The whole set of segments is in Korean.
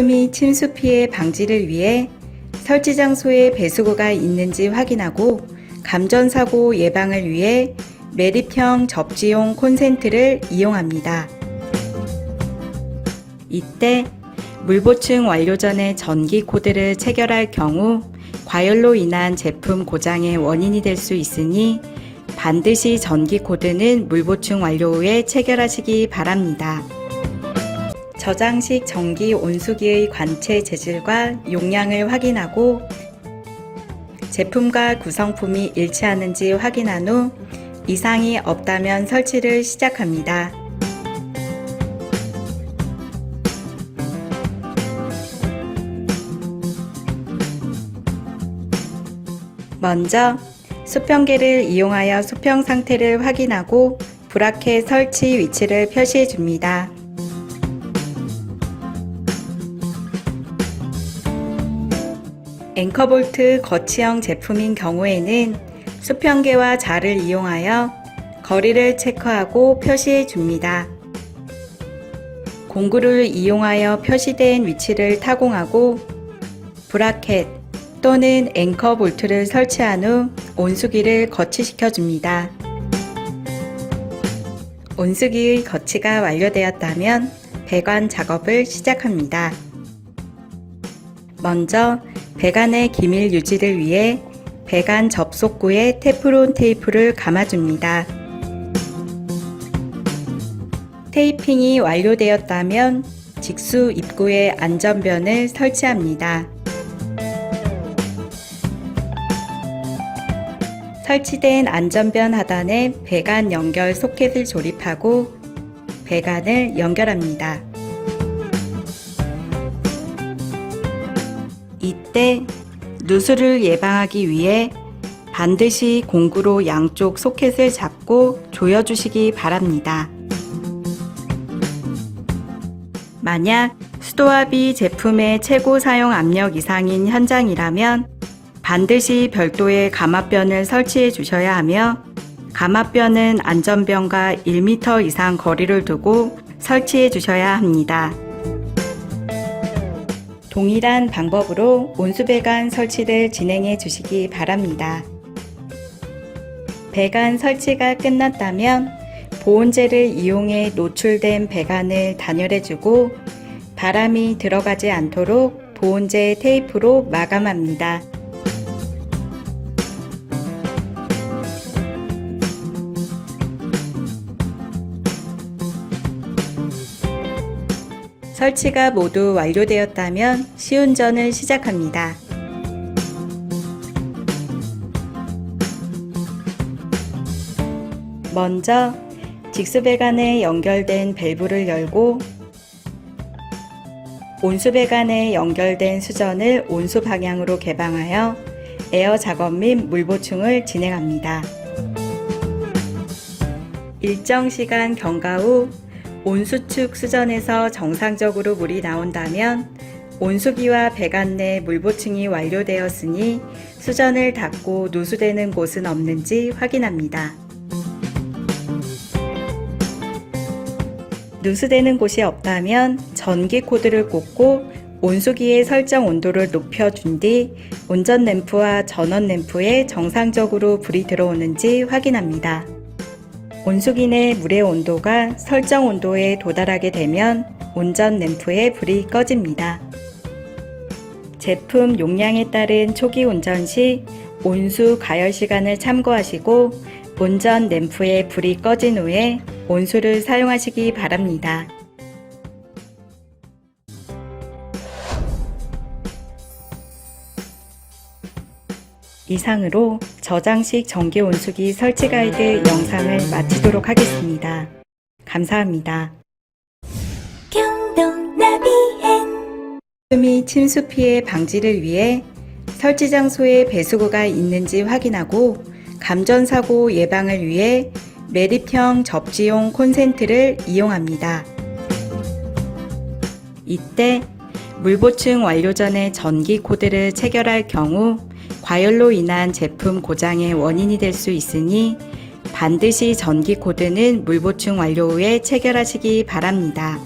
및 침수 피해 방지를 위해 설치 장소에 배수구가 있는지 확인하고 감전사고 예방을 위해 매립형 접지용 콘센트를 이용합니다. 이때 물보충 완료 전에 전기 코드를 체결할 경우 과열로 인한 제품 고장의 원인이 될 수 있으니 반드시 전기 코드는 물보충 완료 후에 체결하시기 바랍니다. 저장식 전기 온수기의 관체 재질과 용량을 확인하고 제품과 구성품이 일치하는지 확인한 후 이상이 없다면 설치를 시작합니다. 먼저 수평계를 이용하여 수평 상태를 확인하고 브라켓 설치 위치를 표시해 줍니다. 앵커볼트 거치형 제품인 경우에는 수평계와 자를 이용하여 거리를 체크하고 표시해 줍니다. 공구를 이용하여 표시된 위치를 타공하고 브라켓 또는 앵커 볼트를 설치한 후 온수기를 거치시켜 줍니다. 온수기의 거치가 완료되었다면 배관 작업을 시작합니다. 먼저 배관의 기밀 유지를 위해 배관 접속구에 테프론 테이프를 감아줍니다. 테이핑이 완료되었다면 직수 입구에 안전변을 설치합니다. 설치된 안전변 하단에 배관 연결 소켓을 조립하고 배관을 연결합니다. 때 누수를 예방하기 위해 반드시 공구로 양쪽 소켓을 잡고 조여주시기 바랍니다. 만약 수도압이 제품의 최고 사용 압력 이상인 현장이라면 반드시 별도의 감압변을 설치해 주셔야 하며 감압변은 안전변과 1m 이상 거리를 두고 설치해 주셔야 합니다. 동일한 방법으로 온수배관 설치를 진행해 주시기 바랍니다. 배관 설치가 끝났다면 보온재를 이용해 노출된 배관을 단열해 주고 바람이 들어가지 않도록 보온재 테이프로 마감합니다. 설치가 모두 완료되었다면 시운전을 시작합니다. 먼저 직수배관에 연결된 밸브를 열고 온수배관에 연결된 수전을 온수 방향으로 개방하여 에어 작업 및 물 보충을 진행합니다. 일정 시간 경과 후 온수축 수전에서 정상적으로 물이 나온다면 온수기와 배관 내 물보충이 완료되었으니 수전을 닫고 누수되는 곳은 없는지 확인합니다. 누수되는 곳이 없다면 전기 코드를 꽂고 온수기의 설정 온도를 높여준 뒤 운전 램프와 전원 램프에 정상적으로 불이 들어오는지 확인합니다. 온수기 내 물의 온도가 설정 온도에 도달하게 되면 운전 램프에 불이 꺼집니다. 제품 용량에 따른 초기 운전 시 온수 가열 시간을 참고하시고 운전 램프에 불이 꺼진 후에 온수를 사용하시기 바랍니다. 이상으로 저장식 전기 온수기 설치 가이드 영상을 마치도록 하겠습니다. 감사합니다. 경동 나비엔 및 침수 피해 방지를 위해 설치 장소에 배수구가 있는지 확인하고 감전 사고 예방을 위해 매립형 접지용 콘센트를 이용합니다. 이때 물보충 완료 전에 전기 코드를 체결할 경우 과열로 인한 제품 고장의 원인이 될 수 있으니 반드시 전기 코드는 물 보충 완료 후에 체결하시기 바랍니다.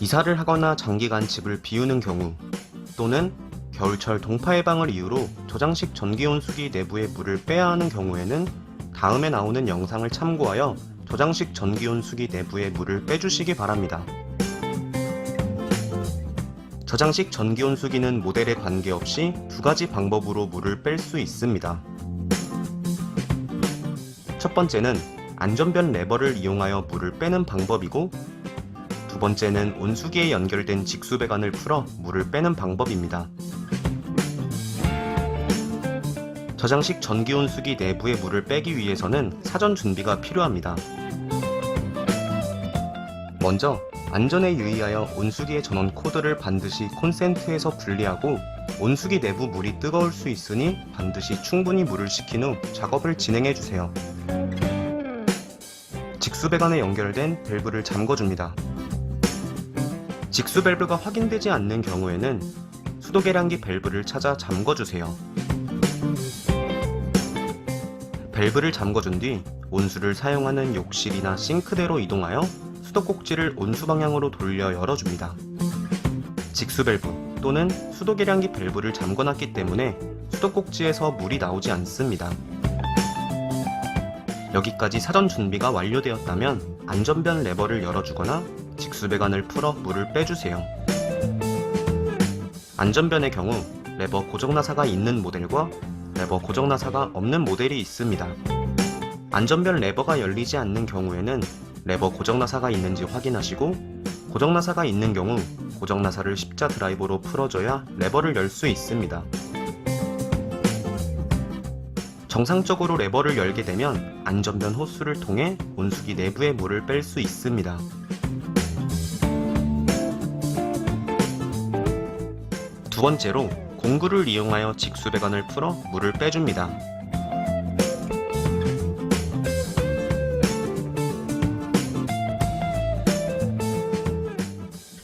이사를 하거나 장기간 집을 비우는 경우 또는 겨울철 동파 예방을 이유로 저장식 전기온수기 내부의 물을 빼야 하는 경우에는 다음에 나오는 영상을 참고하여 저장식 전기 온수기 내부의 물을 빼주시기 바랍니다. 저장식 전기 온수기는 모델에 관계없이 두 가지 방법으로 물을 뺄 수 있습니다. 첫 번째는 안전변 레버를 이용하여 물을 빼는 방법이고 두 번째는 온수기에 연결된 직수 배관을 풀어 물을 빼는 방법입니다. 저장식 전기 온수기 내부의 물을 빼기 위해서는 사전 준비가 필요합니다. 먼저 안전에 유의하여 온수기의 전원 코드를 반드시 콘센트에서 분리하고 온수기 내부 물이 뜨거울 수 있으니 반드시 충분히 물을 식힌 후 작업을 진행해 주세요. 직수배관에 연결된 밸브를 잠궈줍니다. 직수 밸브가 확인되지 않는 경우에는 수도 계량기 밸브를 찾아 잠궈주세요. 밸브를 잠궈준 뒤 온수를 사용하는 욕실이나 싱크대로 이동하여 수도 꼭지를 온수 방향으로 돌려 열어줍니다. 직수 밸브 또는 수도 계량기 밸브를 잠궈놨기 때문에 수도 꼭지에서 물이 나오지 않습니다. 여기까지 사전 준비가 완료되었다면 안전변 레버를 열어주거나 직수 배관을 풀어 물을 빼주세요. 안전변의 경우 레버 고정 나사가 있는 모델과 레버 고정나사가 없는 모델이 있습니다. 안전변 레버가 열리지 않는 경우에는 레버 고정나사가 있는지 확인하시고 고정나사가 있는 경우 고정나사를 십자 드라이버로 풀어줘야 레버를 열 수 있습니다. 정상적으로 레버를 열게 되면 안전변 호스를 통해 온수기 내부의 물을 뺄 수 있습니다. 두 번째로 공구를 이용하여 직수배관을 풀어 물을 빼줍니다.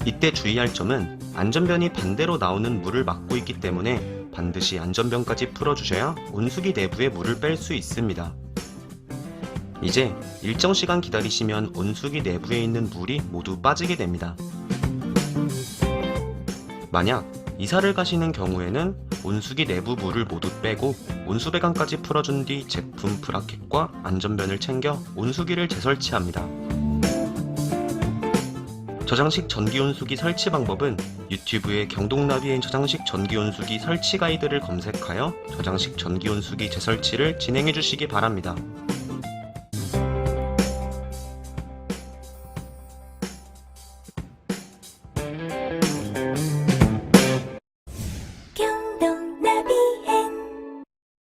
이때 주의할 점은 안전변이 반대로 나오는 물을 막고 있기 때문에 반드시 안전변까지 풀어주셔야 온수기 내부의 물을 뺄 수 있습니다. 이제 일정 시간 기다리시면 온수기 내부에 있는 물이 모두 빠지게 됩니다. 만약 이사를 가시는 경우에는 온수기 내부 물을 모두 빼고 온수 배관까지 풀어준 뒤 제품 브라켓과 안전변을 챙겨 온수기를 재설치합니다. 저장식 전기온수기 설치 방법은 유튜브에 경동나비엔 저장식 전기온수기 설치 가이드를 검색하여 저장식 전기온수기 재설치를 진행해 주시기 바랍니다.